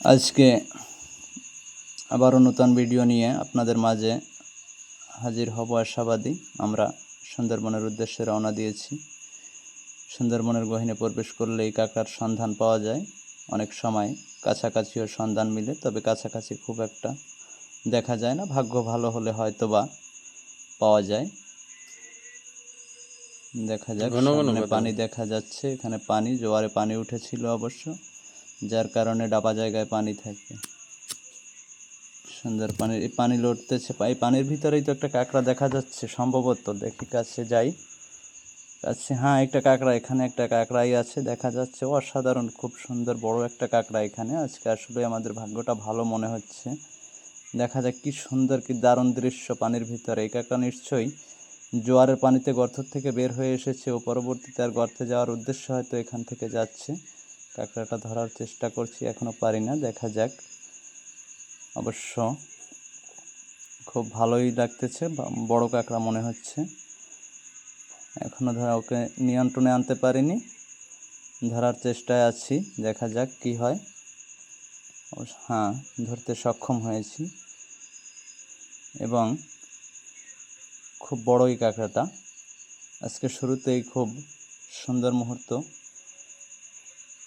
আজকে আবারও নতুন ভিডিও নিয়ে আপনাদের মাঝে হাজির হব আশাবাদী। আমরা সুন্দরবনের উদ্দেশ্যে রওনা দিয়েছি। সুন্দরবনের গহীনে প্রবেশ করলে এই কাঁকড়ার সন্ধান পাওয়া যায়। অনেক সময় কাছাকাছিও সন্ধান মিলে তবে কাছাকাছি খুব একটা দেখা যায় না। ভাগ্য ভালো হলে হয়তো বা পাওয়া যায়। দেখা যাক পানি দেখা যাচ্ছে। এখানে পানি জোয়ারে পানি উঠেছিল অবশ্য। যার কারণে ডাবা জায়গায় পানি থাকে। সুন্দর পানি, এই পানি লড়তেছে, এই পানির ভিতরেই তো একটা কাঁকড়া দেখা যাচ্ছে, সম্ভবত। দেখি কাছে যাই। কাছে হ্যাঁ একটা কাঁকড়া, এখানে একটা কাঁকড়াই আছে, দেখা যাচ্ছে। অসাধারণ, খুব সুন্দর, বড় একটা কাঁকড়া এখানে। আজকে আসলে আমাদের ভাগ্যটা ভালো মনে হচ্ছে। দেখা যাক কি সুন্দর, কি দারুণ দৃশ্য পানির ভিতরে। এই কাঁকড়া নিশ্চয়ই জোয়ারের পানিতে গর্ত থেকে বের হয়ে এসেছে ও পরবর্তীতে আর গর্তে যাওয়ার উদ্দেশ্য হয়তো এখান থেকে যাচ্ছে। কাঁকড়াটা ধরার চেষ্টা করছি এখনও পারি না, দেখা যাক। অবশ্য খুব ভালোই লাগতেছে বড় কাঁকড়া মনে হচ্ছে। এখনও ধরা ওকে নিয়ন্ত্রণে আনতে পারিনি। ধরার চেষ্টায় আছি, দেখা যাক কি হয়। হ্যাঁ ধরতে সক্ষম হয়েছি। এবং খুব বড়ই কাঁকড়াটা। আজকে শুরুতেই খুব সুন্দর মুহূর্ত।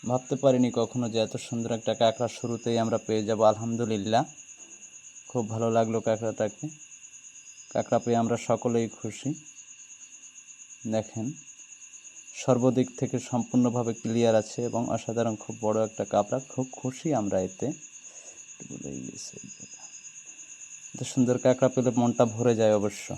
ভাবতে পারিনি কখনো যে এত সুন্দর একটা কাঁকড়া শুরুতেই আমরা পেয়ে যাব, আলহামদুলিল্লাহ। খুব ভালো লাগল কাঁকড়াটাকে। কাঁকড়া পেয়ে আমরা সকলেই খুশি। দেখেন, সর্বদিক থেকে সম্পূর্ণভাবে ক্লিয়ার আছে এবং অসাধারণ খুব বড় একটা কাঁকড়া। খুব খুশি আমরা এতে। এত সুন্দর কাঁকড়া পেলে মনটা ভরে যায় অবশ্য।